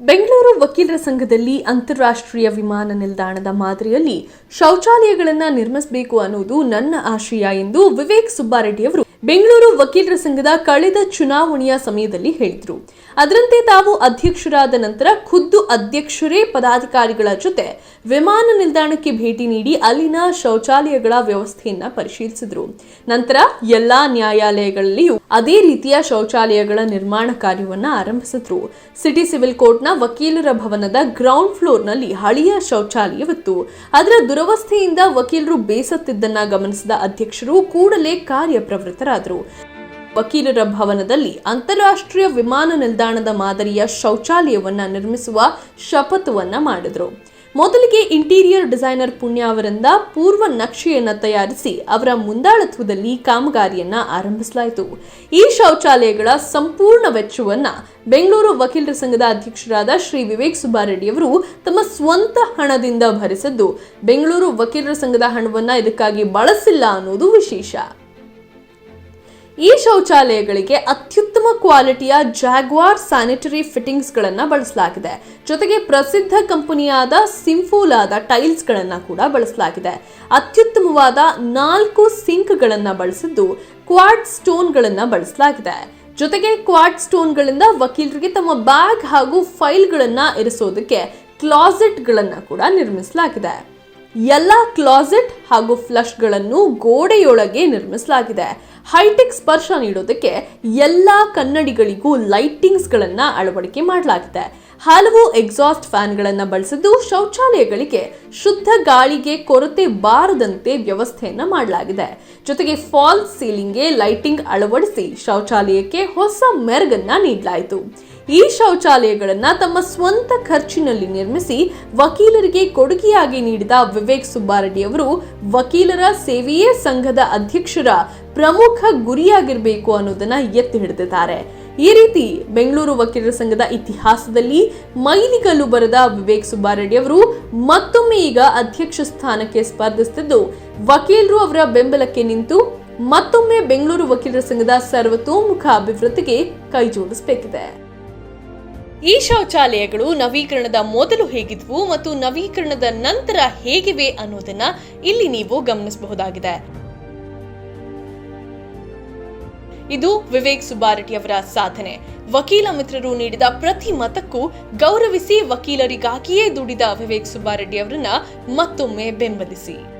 ಬೆಂಗಳೂರು ವಕೀಲರ ಸಂಘದಲ್ಲಿ ಅಂತಾರಾಷ್ಟ್ರೀಯ ವಿಮಾನ ನಿಲ್ದಾಣದ ಮಾದರಿಯಲ್ಲಿ ಶೌಚಾಲಯಗಳನ್ನು ನಿರ್ಮಿಸಬೇಕು ಅನ್ನೋದು ನನ್ನ ಆಶಯ ಎಂದು ವಿವೇಕ್ ಸುಬ್ಬಾರೆಡ್ಡಿಯವರು ಬೆಂಗಳೂರು ವಕೀಲರ ಸಂಘದ ಕಳೆದ ಚುನಾವಣೆಯ ಸಮಯದಲ್ಲಿ ಹೇಳಿದರು. ಅದರಂತೆ ತಾವು ಅಧ್ಯಕ್ಷರಾದ ನಂತರ ಖುದ್ದು ಅಧ್ಯಕ್ಷರೇ ಪದಾಧಿಕಾರಿಗಳ ಜೊತೆ ವಿಮಾನ ನಿಲ್ದಾಣಕ್ಕೆ ಭೇಟಿ ನೀಡಿ ಅಲ್ಲಿನ ಶೌಚಾಲಯಗಳ ವ್ಯವಸ್ಥೆಯನ್ನ ಪರಿಶೀಲಿಸಿದ್ರು. ನಂತರ ಎಲ್ಲಾ ನ್ಯಾಯಾಲಯಗಳಲ್ಲಿಯೂ ಅದೇ ರೀತಿಯ ಶೌಚಾಲಯಗಳ ನಿರ್ಮಾಣ ಕಾರ್ಯವನ್ನ ಆರಂಭಿಸಿದ್ರು. ಸಿಟಿ ಸಿವಿಲ್ ಕೋರ್ಟ್ನ ವಕೀಲರ ಭವನದ ಗ್ರೌಂಡ್ ಫ್ಲೋರ್ನಲ್ಲಿ ಹಳೆಯ ಶೌಚಾಲಯವಿತ್ತು. ಅದರ ದುರವಸ್ಥೆಯಿಂದ ವಕೀಲರು ಬೇಸತ್ತಿದ್ದನ್ನ ಗಮನಿಸಿದ ಅಧ್ಯಕ್ಷರು ಕೂಡಲೇ ಕಾರ್ಯಪ್ರವೃತ್ತರಾದರು ವಕೀಲರ ಭವನದಲ್ಲಿ ಅಂತಾರಾಷ್ಟ್ರೀಯ ವಿಮಾನ ನಿಲ್ದಾಣದ ಮಾದರಿಯ ಶೌಚಾಲಯವನ್ನ ನಿರ್ಮಿಸುವ ಶಪಥವನ್ನ ಮಾಡಿದರು. ಮೊದಲಿಗೆ ಇಂಟೀರಿಯರ್ ಡಿಸೈನರ್ ಪುಣ್ಯ ಅವರಿಂದ ಪೂರ್ವ ನಕ್ಷೆಯನ್ನು ತಯಾರಿಸಿ ಅವರ ಮುಂದಾಳತ್ವದಲ್ಲಿ ಕಾಮಗಾರಿಯನ್ನ ಆರಂಭಿಸಲಾಯಿತು. ಈ ಶೌಚಾಲಯಗಳ ಸಂಪೂರ್ಣ ವೆಚ್ಚವನ್ನ ಬೆಂಗಳೂರು ವಕೀಲರ ಸಂಘದ ಅಧ್ಯಕ್ಷರಾದ ಶ್ರೀ ವಿವೇಕ್ ಸುಬ್ಬಾರೆಡ್ಡಿ ಅವರು ತಮ್ಮ ಸ್ವಂತ ಹಣದಿಂದ ಭರಿಸಿದ್ದು. ಬೆಂಗಳೂರು ವಕೀಲರ ಸಂಘದ ಹಣವನ್ನ ಇದಕ್ಕಾಗಿ ಬಳಸಿಲ್ಲ ಅನ್ನೋದು ವಿಶೇಷ. ಈ ಶೌಚಾಲಯಗಳಿಗೆ ಅತ್ಯುತ್ತಮ ಕ್ವಾಲಿಟಿಯ ಜಾಗ್ವಾರ್ ಸ್ಯಾನಿಟರಿ ಫಿಟ್ಟಿಂಗ್ಸ್ಗಳನ್ನು ಬಳಸಲಾಗಿದೆ. ಜೊತೆಗೆ ಪ್ರಸಿದ್ಧ ಕಂಪನಿಯಾದ ಸಿಂಫೂಲಾದ ಟೈಲ್ಸ್ಗಳನ್ನು ಕೂಡ ಬಳಸಲಾಗಿದೆ. ಅತ್ಯುತ್ತಮವಾದ ನಾಲ್ಕು ಸಿಂಕ್ಗಳನ್ನು ಬಳಸಿದ್ದು ಕ್ವಾಡ್ ಸ್ಟೋನ್ಗಳನ್ನು ಬಳಸಲಾಗಿದೆ. ಜೊತೆಗೆ ಕ್ವಾಡ್ ಸ್ಟೋನ್ಗಳಿಂದ ವಕೀಲರಿಗೆ ತಮ್ಮ ಬ್ಯಾಗ್ ಹಾಗೂ ಫೈಲ್ಗಳನ್ನು ಇರಿಸೋದಕ್ಕೆ ಕ್ಲಾಸೆಟ್ಗಳನ್ನು ಕೂಡ ನಿರ್ಮಿಸಲಾಗಿದೆ. ಎಲ್ಲ ಕ್ಲಾಸೆಟ್ ಹಾಗೂ ಫ್ಲಶ್ಗಳನ್ನು ಗೋಡೆಯೊಳಗೆ ನಿರ್ಮಿಸಲಾಗಿದೆ. ಹೈಟೆಕ್ ಸ್ಪರ್ಶ ನೀಡೋದಕ್ಕೆ ಎಲ್ಲ ಕನ್ನಡಿಗಳಿಗೂ ಲೈಟಿಂಗ್ಸ್ಗಳನ್ನು ಅಳವಡಿಕೆ ಮಾಡಲಾಗಿದೆ. ಹಲವು ಎಕ್ಸಾಸ್ಟ್ ಫ್ಯಾನ್ಗಳನ್ನು ಬಳಸಿದ್ದು ಶೌಚಾಲಯಗಳಿಗೆ ಶುದ್ಧ ಗಾಳಿಗೆ ಕೊರತೆ ಬಾರದಂತೆ ವ್ಯವಸ್ಥೆಯನ್ನು ಮಾಡಲಾಗಿದೆ. ಜೊತೆಗೆ ಫಾಲ್ಸ್ ಸೀಲಿಂಗ್ಗೆ ಲೈಟಿಂಗ್ ಅಳವಡಿಸಿ ಶೌಚಾಲಯಕ್ಕೆ ಹೊಸ ಮೆರುಗನ್ನ ನೀಡಲಾಯಿತು. ಈ ಶೌಚಾಲಯಗಳನ್ನು ತಮ್ಮ ಸ್ವಂತ ಖರ್ಚಿನಲ್ಲಿ ನಿರ್ಮಿಸಿ ವಕೀಲರಿಗೆ ಕೊಡುಗೆಯಾಗಿ ನೀಡಿದ ವಿವೇಕ್ ಸುಬ್ಬಾರೆಡ್ಡಿ ಅವರು ವಕೀಲರ ಸೇವೆಯೇ ಸಂಘದ ಅಧ್ಯಕ್ಷರ ಪ್ರಮುಖ ಗುರಿಯಾಗಿರಬೇಕು ಅನ್ನೋದನ್ನ ಎತ್ತಿ ಹಿಡಿದಿದ್ದಾರೆ. ಈ ರೀತಿ ಬೆಂಗಳೂರು ವಕೀಲರ ಸಂಘದ ಇತಿಹಾಸದಲ್ಲಿ ಮೈಲಿಗಲ್ಲು ಬರೆದ ವಿವೇಕ್ ಸುಬ್ಬಾರೆಡ್ಡಿ ಅವರು ಮತ್ತೊಮ್ಮೆ ಈಗ ಅಧ್ಯಕ್ಷ ಸ್ಥಾನಕ್ಕೆ ಸ್ಪರ್ಧಿಸುತ್ತಿದ್ದು ವಕೀಲರು ಅವರ ಬೆಂಬಲಕ್ಕೆ ನಿಂತು ಮತ್ತೊಮ್ಮೆ ಬೆಂಗಳೂರು ವಕೀಲರ ಸಂಘದ ಸರ್ವತೋಮುಖ ಅಭಿವೃದ್ಧಿಗೆ ಕೈಜೋಡಿಸಬೇಕಿದೆ ಈ ಶೌಚಾಲಯಗಳು ನವೀಕರಣದ ಮೊದಲು ಹೇಗಿದ್ವು ಮತ್ತು ನವೀಕರಣದ ನಂತರ ಹೇಗಿವೆ ಅನ್ನೋದನ್ನ ಇಲ್ಲಿ ನೀವು ಗಮನಿಸಬಹುದಾಗಿದೆ. ಇದು ವಿವೇಕ್ ಸುಬ್ಬಾರೆಡ್ಡಿ ಅವರ ಸಾಧನೆ. ವಕೀಲ ಮಿತ್ರರು ನೀಡಿದ ಪ್ರತಿ ಮತಕ್ಕೂ ಗೌರವಿಸಿ ವಕೀಲರಿಗಾಗಿಯೇ ದುಡಿದ ವಿವೇಕ್ ಸುಬ್ಬಾರೆಡ್ಡಿ ಅವರನ್ನ ಮತ್ತೊಮ್ಮೆ ಬೆಂಬಲಿಸಿ.